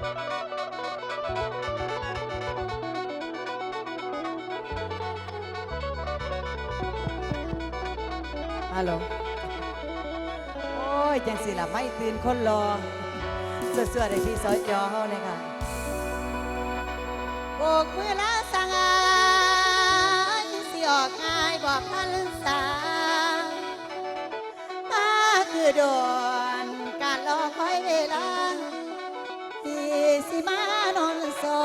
ฮัลโหล โอ้ย จังสิล่ะไม่ตื่นคนรอสวยๆได้พี่ซอยจอเฮาเลยค่ะโบกมือลาสังายสิออกง่ายบอกพันสามาคือดอก มานอนสอ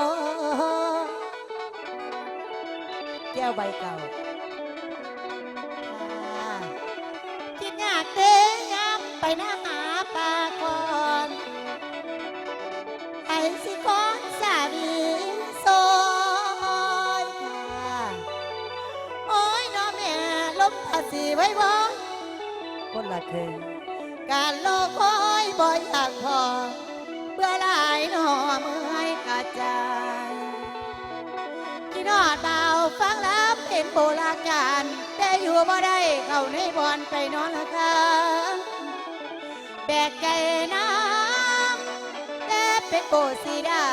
แก้วใบเก่าคิดอยากเดิยามไปหน้าหาปาก่อนไอ้สิขอสามีซอยค่ะโอ้ยน้อแม่ลมภาษีไว้บ่คนละเคยการรอคอยบ่อยากพอ เมื่อยจายที่นอดเบาฟังล้ำเห็นโบราณการแต่อยู่บ่ได้เข้าในบอนไปนอนละค่ะแบกไก่น้ำแต่เป็นโบสีดา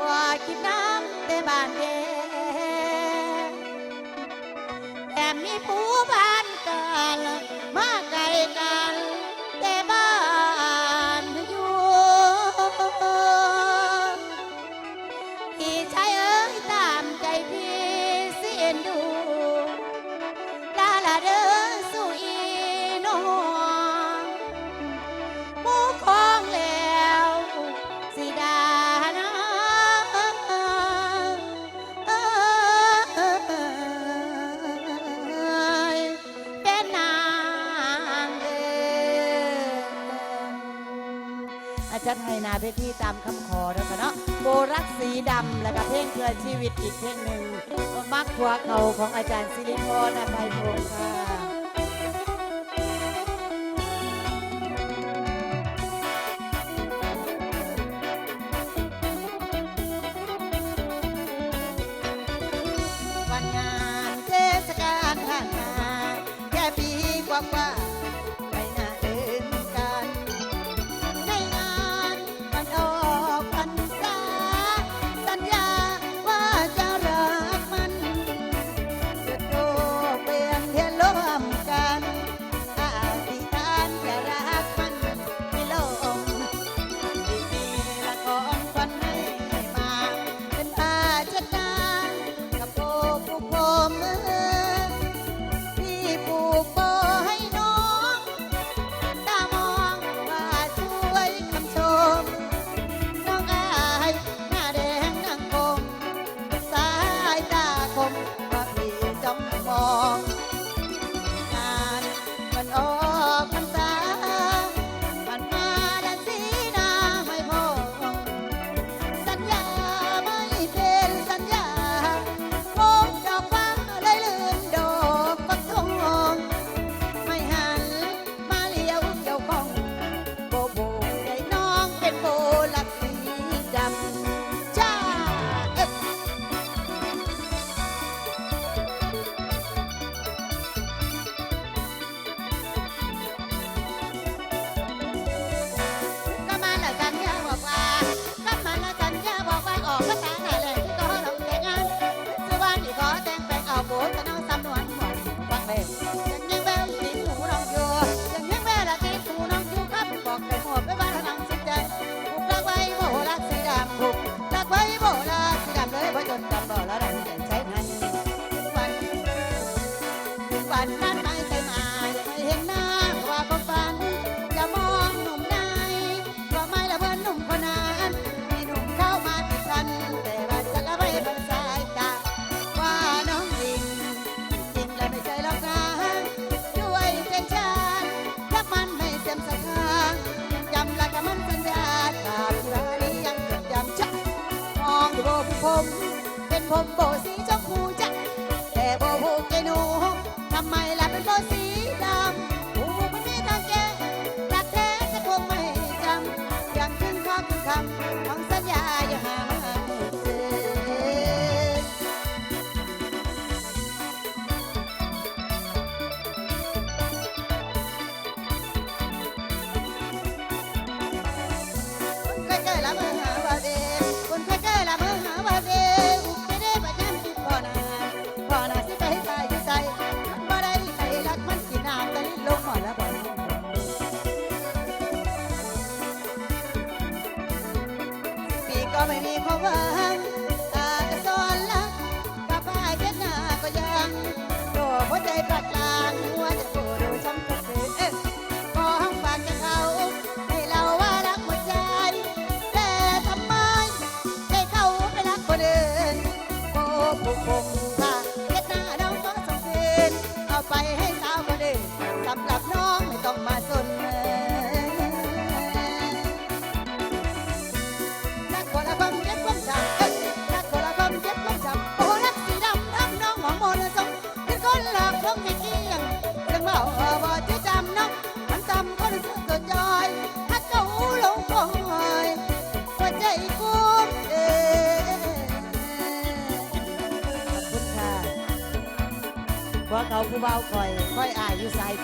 บ่คิดน้ำแต่บานแดงแต่มีผู้ พี่สิเอ็นดู ให้นาเพชรที่ตามคำขอแล้วก็เนาะโบรักสีดำและวก็เพลงเพื่อชีวิตอีกเพลงหนึ่งมักหัวเขาของอาจารย์สิริพรอภัยพงศ์ค่ะวันงานเทศกาลทางนาแค่ปีกว่า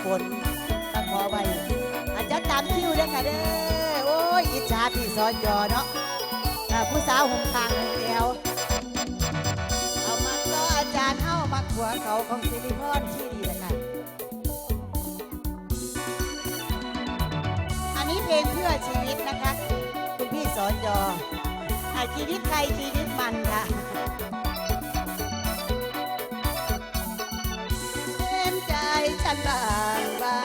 ผตั้งขอไว้อาจารย์ตามคิวเด้อค่ะเด้อ โอ้ยอิจฉาพี่สอนยอเนาะผู้สาวหงทางแถวเอามาต่ออาจารย์เฮ้ามาขัวเขาของสิริพรที่ดีแล้วค่ะ อันนี้เพลงเพื่อชีวิตนะคะ คุณพี่สอนยอชีวิตใครชีวิตมันค่ะานบ้านบ้า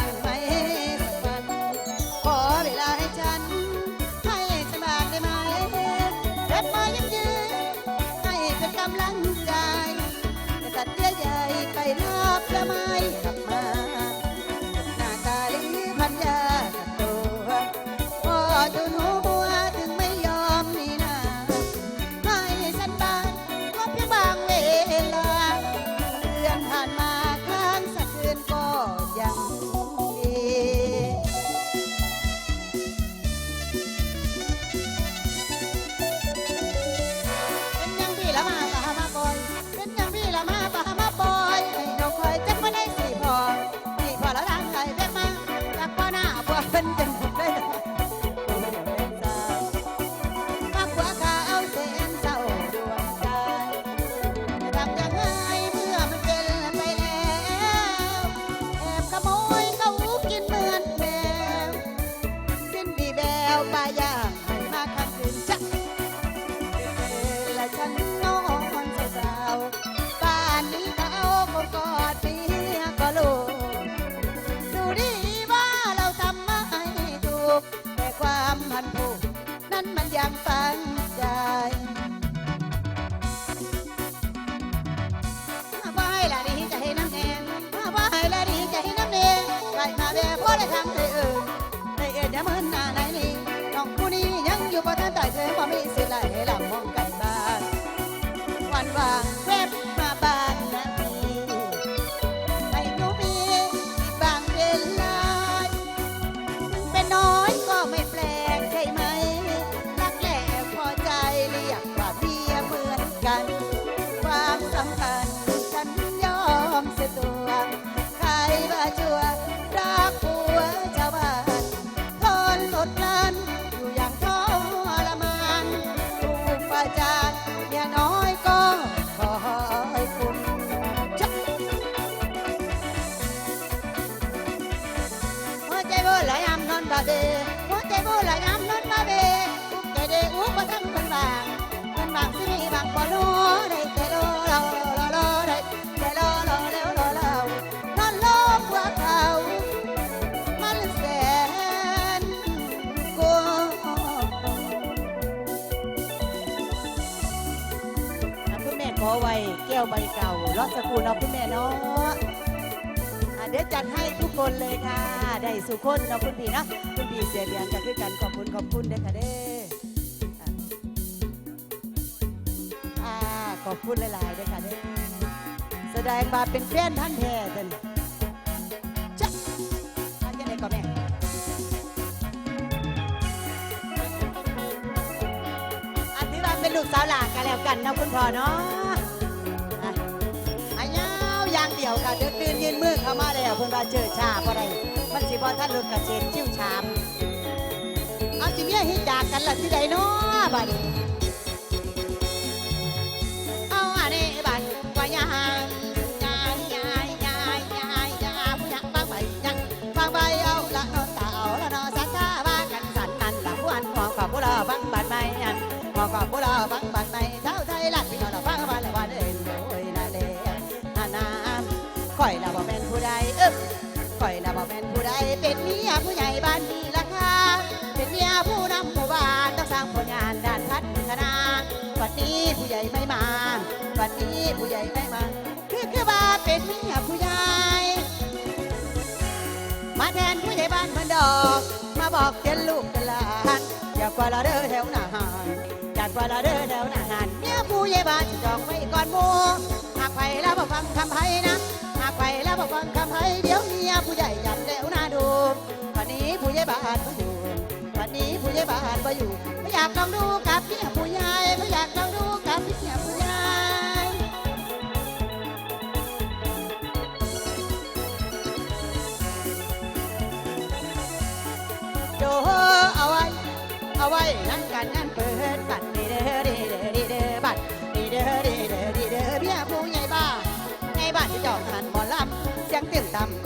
ียวใบเก่าลอดสกูลเนาะคุณแม่เนาะเดี๋ยวจัดให้ทุกคนเลยค่ะ ได้สุขคนเนาะคุณพี่เนาะคุณพี่เสียเรียนกันด้วยกันขอบคุณขอบคุณเด้อค่ะเด้ขอบคุณหลายๆเด้อค่ะเด้แสดงมาเป็นแฟนท่านแท้ท่านจ้ะท่นยังไงก็แม่อันนี้เราเป็นลูกสาวหลานกันแล้วกันเนาะคุณพ่อเนาะางเดียวค่ะเดือดตื่นยืนมือเข้ามาแล้วเพิ่นว่าเจอชาบ่ได้มันสิบ่ท่านลุกกระเช็ดชิ้วชามเอาสิเมียเฮ็ดจากกันล่ะสิใดเนาะบัดเอาอันนี้บัดว่าอย่าง เมียผู้ใหญ่บ้านมีราคา เป็นเมียผู้นำหมู่บ้านต้องสร้างผลงานด้านพัฒนาวันนี้ผู้ใหญ่ไม่มาวันนี้ผู้ใหญ่ไม่มาคือคือว่าเป็นเมียผู้ใหญ่มาแทนผู้ใหญ่บ้านเพิ่นดอก มาบอกเตือนลูกกันหลานอย่ากว่าเราเด้อแถวหน้าหานอย่ากว่าเราเด้อแถวหน้าหานเนี่ยผู้ใหญ่บ้านจะจองไว้ก่อนหมู่หากไปแล้วบ่ฟังคำไพ่นะหากไปแล้วบ่ฟังคำไพ่เดี๋ยวเมียผู้ใหญ่ยันแถวหน้าดู วันนี้ผู้ใหญ่บ้านบ่อยู่ วันนี้ผู้ใหญ่บ้านบ่อยู่ไม่อยากลองดูกับ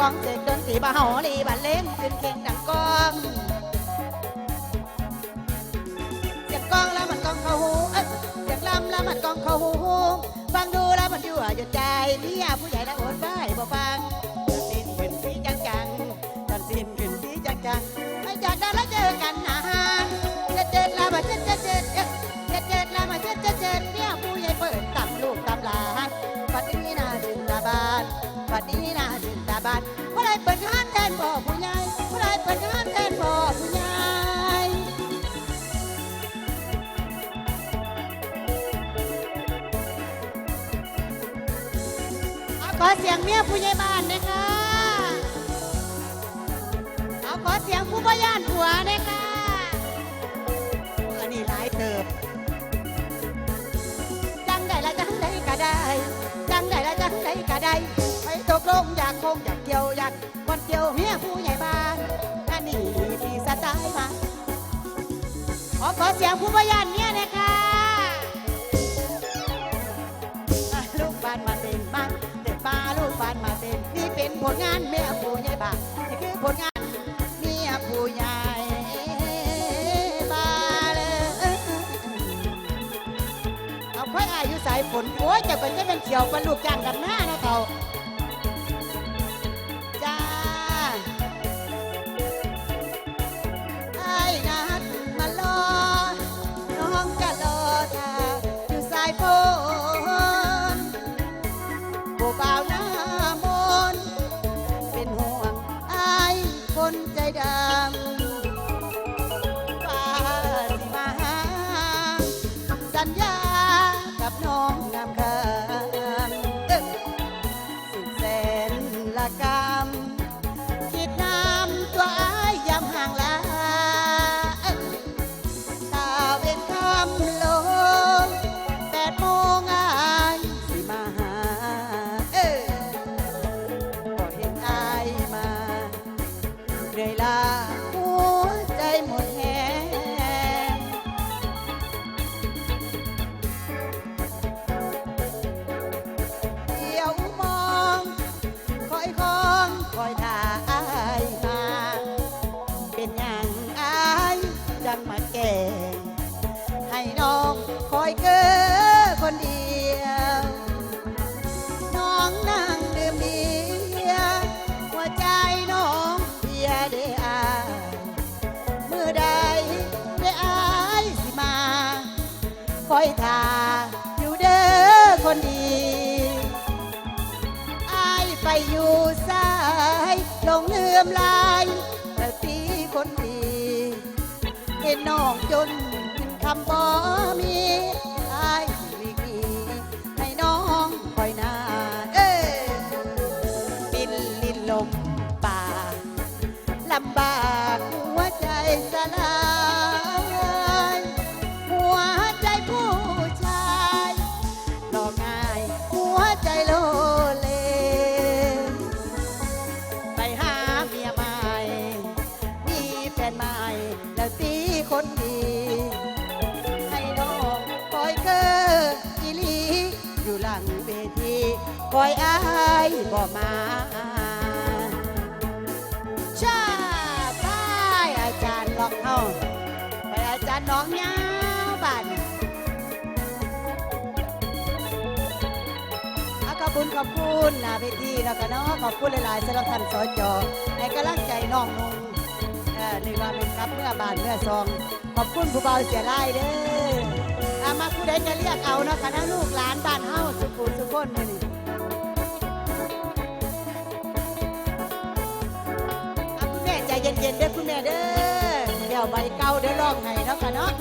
กองเสียงดนตรีบ้าหอลีบันเล่งขึ้นเข่งดังกองเสียงกองแล้วมันกองเข้าหูเอ้ยเสียงลำแล้วมันกองเข้าหูฟังดูแล้วมันยั่วหยุดใจเบี้ยผู้ใหญ่แล้วอดได้บ่ฟังดนตรีขึ้นสีจังจังดนตรีขึ้นสีจังจังไม่อยากได้แล้วเจอกันนะ เมียผู้ใหญ่บ้านหนะคะเอาขอเสียงผู้บ่ย่านผัวหนะคะอันนี้หลายเติบจังได้ละจังได้ก็ได้ จังได้ละจังได้ก็ได้ไปตกลงอยากคงอยากเกี่ยวอยากคนเกี่ยวเมียผู้ใหญ่บ้านอันนี้ที่สไตล์มาขอขอเสียงผู้บ่ย่านเมียหนะคะ เป็นผลงานเมียผู้ใหญ่บ้านนี่คือผลงานเมียผู้ใหญ่บ้านเอาค่อยอายุสายฝนโอ้ยจะเป็นจะเป็นเขียวเป็นลูกจ้างกันหน้านะเขา ลื่อมลายแต่ตีคนดี เห็นน้องจนคำบ่มี มาชาไปอาจารย์ลอกเฮาไปอาจารย์น้องยาวบานอาขอบคุณขอบคุณหนาเวทีแล้วก็เนาะขอบคุณหลายๆสำหรับท่านสจให้กำลังใจน้องนุ่งเอ่อนี่ว่าเป็นครับเมื่อบานเมื่อซองขอบคุณผู้เบาเสียไล่เด้ออามาผู้ใดจะเรียกเอานะคณะลูกหลานบ้านเฮาสุขุสุขคนมื้อนี้ เย็นๆเด้อคุณแม่เด้อเดี๋ยวใบเก่าเดี๋ยวร้องให้เนาะค่ะเนาะ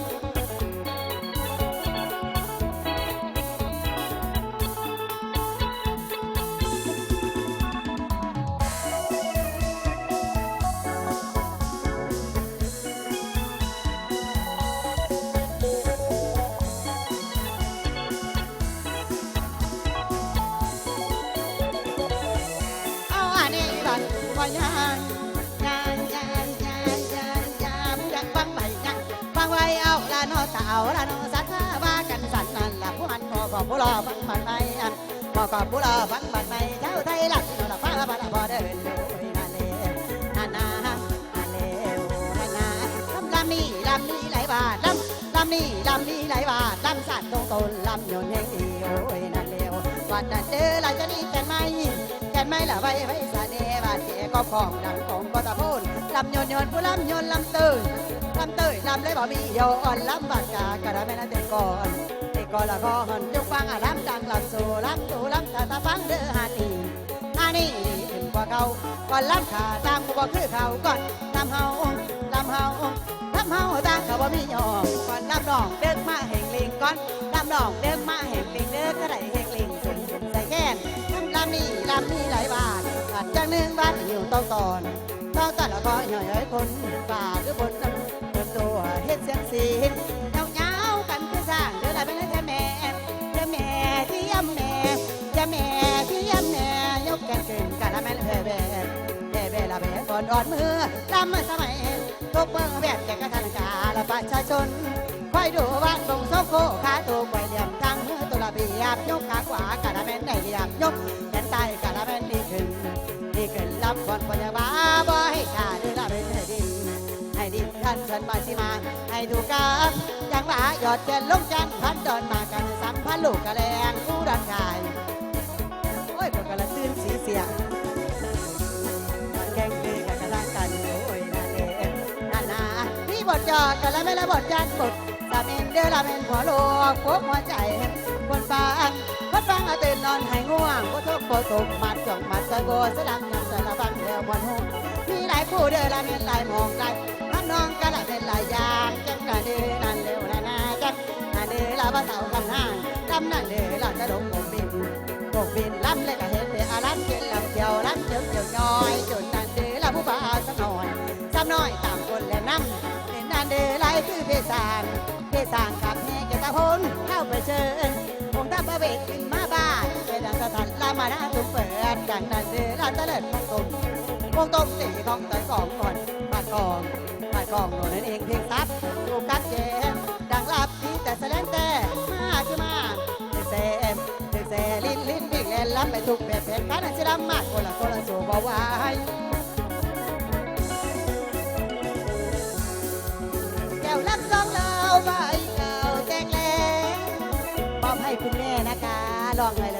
ละโนสัทธาว่ากันสันนั่นละผู้อันพอขอผู้รอบังบันไม่อันพอขอผู้รอบังบันไม่เจ้าไทยหลักนละฟ้าละฟ้าละพอเดินโดยนั่นเลยนั่นนะนั่นเลยนั่นนะลำลำนี่ลำนี่ไหลบาทลำลำนี่ลำนี่ไหลบาทลำสัตว์ตรงตนลำโยนเฮงอีโอ้ยนั่นเลววันนั้นเจอเราจะนี่แก่ไหมแกนไม่ละไว้ไว้สาเนบาดแก่ก็ของดังของก็ตะพูน ลำโยนโยนผู้ลำโยนลำตื่นลำตื่นลำเลยบ่มีโยอ่อนลำบากกากระดาแม่นั่นเด็กก่อนเด็กก่อนละก็หันยกฟังอะลำดังลำสู่ลำสู่ลำตาตาฟังเด้อฮานีฮานี่ถึงกว่าเก่าก่อนลำขาตามกูบ่คือเขาก่อนลำเฮาลำเฮาลำเฮาตางเขาบ่มีโยอมก่อนลำดองเดินมาแห่งลิงก่อนลำดองเดินมาแห่งลิงเด้อก็ได้แห่งลิงสิงใส่แค้นลำนี้ลำนี้หลายบาทจังหนึ่งบาทอยู่ต้องตอน ต้องตอนแล้วก็หน่อยคนฝ่าหรือบนน้ำบนตัวเฮ็ดเสียงสีเงาเงากันคือสร้างเดือดเป็นเธอแม่เธอแม่ที่ยำแม่จะแม่ที่ยำแม่ยกแกนขึ้นกันละแม่เพ่เพ่เพ่เพ่ละเพ่ก่อนอ่อนมือลำเมื่อสมัยทุกเมืองแบบแจกกระทันกาละประชาชนคอยดูบ้านบงโซโคขาตัวไกวเหลี่ยมทางมือตัวละเบียบยกขาขวากะละแม่นได้เหลี่ยมยกแดนใต้กะละแม่นดีขึ้น ดีขึ้นรับก่อนพยาบาบ่ให้ขาดละเป็นให้ดีให้ดีท่านเชิญมาสิมา ให้ดูกันอย่างว่าหยอดเจนลงจันพันดอนมากันสัมพันลูกกระแรงผู้ดันกายโอ้ยพวกกะละตื่นสีเสียงแกงเกกะกะลังกันโอ้ยนั่นเองนั่นนะพี่บทจอดกะละไม่ละบทจันบทสามินเดือละเมนหัวโลกพวกหัวใจ คนฟังพัดฟังเอาตื่นนอนให้ง่วงก็ทุกข์ก็ตกมัดจ่องมัดส่โบสลัมยังใส่ละฟังเดียวมวนหูมีหลายคู่เด้อละเมียนหลายมองหลายพันน้องกันละเป็นหลายอย่างจังกะเด้อนั่นเร็วนะนะจังนั่นเด้อละบ้าเต่าคำห้างลำนั่นเด้อละจะลงผมบินบกบินลำเลยก็เห็นเด้ออาลันเกินลำเจียวลันเจียวเจียวน้อยจนนั่นเด้อละผู้บ่าวสักหน่อยสักหน่อยตามคนและน้ำเป็นนั่นเด้อไรคือเพศานเพศานกับแห่แกตะพนเข้าไปเชิญ ผมถ้าประเวทขึ้นมาบ้านเป็นดังสถานลามานาทุกเปิดดังนั้นเดือลาตะเลิดของต้มวงต้มสีของตะกองก่อนบาดกองบาดกองโน่นนั่นเองเพียงซับดูกัดแยมดังลับที่แต่แสดงแต่มาคือมาเด็กแซมเด็กแซลิ้นลิ้นวิ่งแลนล้ำไปทุกแบบแผนการอันชิดำมากคนละคนละสู่บ่าวาย นะคะลองเลย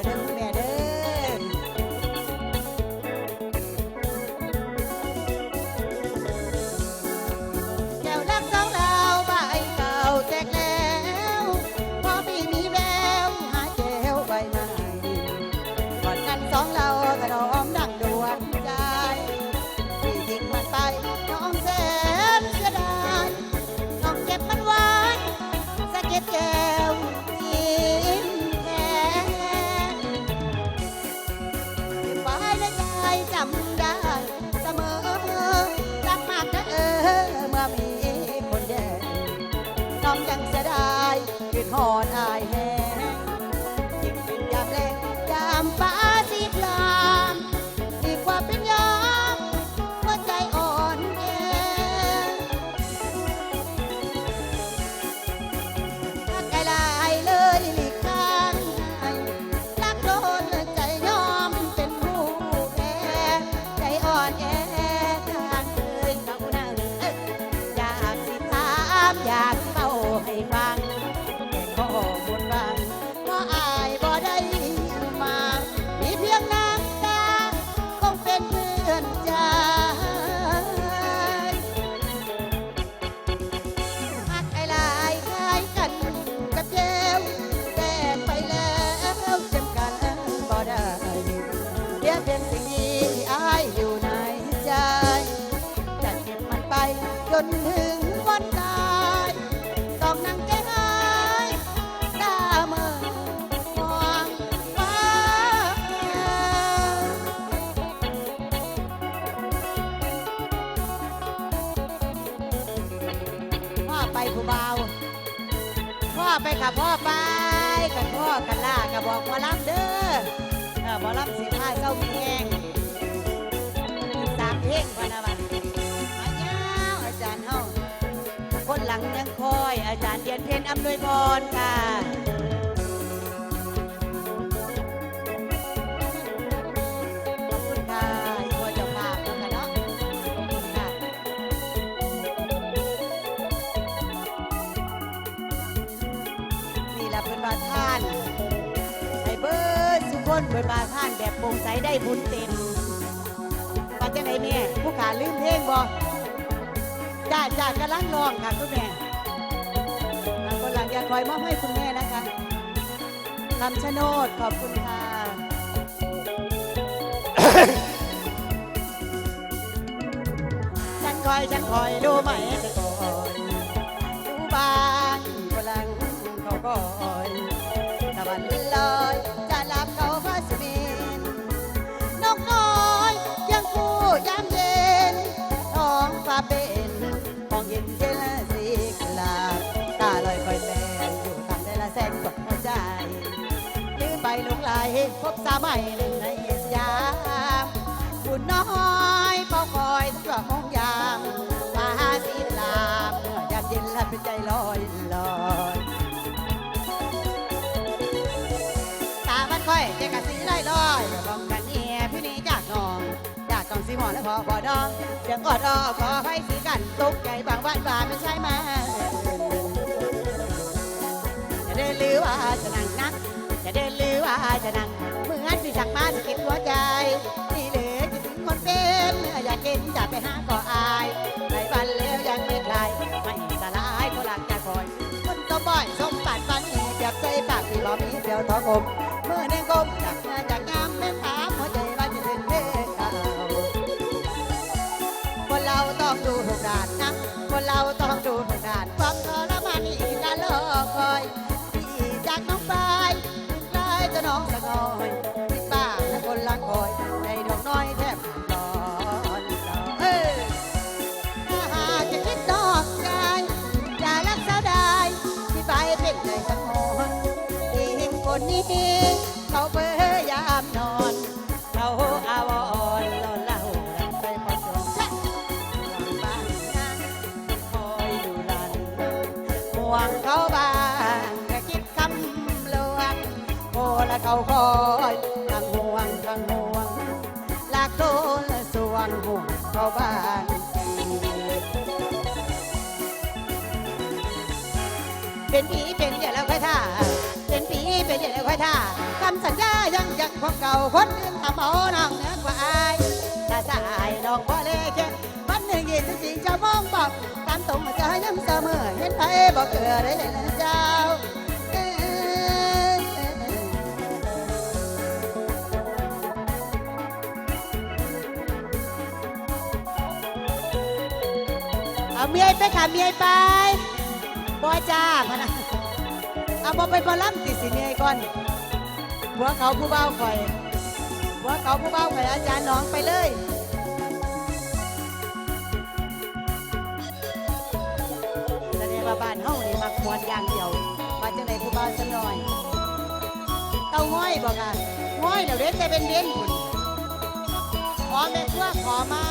สีผ้าเศร้ามีแห้งอีกสามเพลงพนะวันมายาอาจารย์เฮาคนหลังยังคอย อาจารย์เดียนเพนอำนวยพรค่ะาท่านแบบโปร่งใสได้บุญเต็มมาจังไหนแม่ผู้ขาลืมเพลงบ่จ้าจ้ากำลังรองค่ะคุณแม่ทางคนหลังอยากคอยมอบให้คุณแม่นะคะคำชะโนดขอบคุณค่ะฉันคอยฉันคอยรู้ไหม พบสาวใหม่หนึ่งในสยามบุญน้อยเฝ้าคอยทุกชั่วโมงยามฟ้าสีลามเมื่อยามเย็นและเป็นใจลอยลอยตามันค่อยเจกะสีลอยลอยลองกันเอียพี่นี้จากน้องจากกองสีหมอนและพอพอดองเสียงออดออขอให้สีกันตกใจบางวันบาไม่ใช่มาจะเดินหรือว่าจะนั่งนัก จะนั่งเหมือนที่ฉักมาสะกิดหัวใจนี่เหลือจะถึงคนเป็นอยากกินจะไปหาก็อายในวันแล้วยังไม่คลายไม่สลายก็หลักจะคอยคนตัวบ่อยสมบัติปันนี้เปียบใจปากที่บ่มีเดียวท้องมเมื่อแดงกลมจากเนื้อจาก เขาเบยามนอนเขาอาวรณ์เราเล่าดังไปพอจนชะหวังบ้านนั้นคอยดูลันห่วงเขาบ้างแค่คิดคำลวงโอ้ละเขาคอยทั้งห่วงทั้งห่วงลักโดนสวงห่วงเขาบ้าน ท่าคำสัญญายังยังของเก่าคนอื่นทำเอาน้องเหนือกว่าอายถ้าสายน้องบ่เลยแค่วันหนึ่งยี่สิบสี่จะมองบอกตามตรงจะย้ำเสมอเห็นไปบอกเกิดได้เลยเจ้าเอาเมียไปค่ะเมียไปบอจ้าพนะเอาบอไปบอลำติดสิเมียก่อน หัวเขาผู้เบาคอยหัวเขาผู้เบาคอยอาจารย์น้องไปเลยแสดงว่าบ้านเฮานี่มักมวนอย่างเดียวว่าจังไดผู้เบาสักหน่อย เต้าง้อยบอกอะง้อยเดี๋ยวเด็ดจะเป็นเด่นคุณขอแม่ครัวขอมา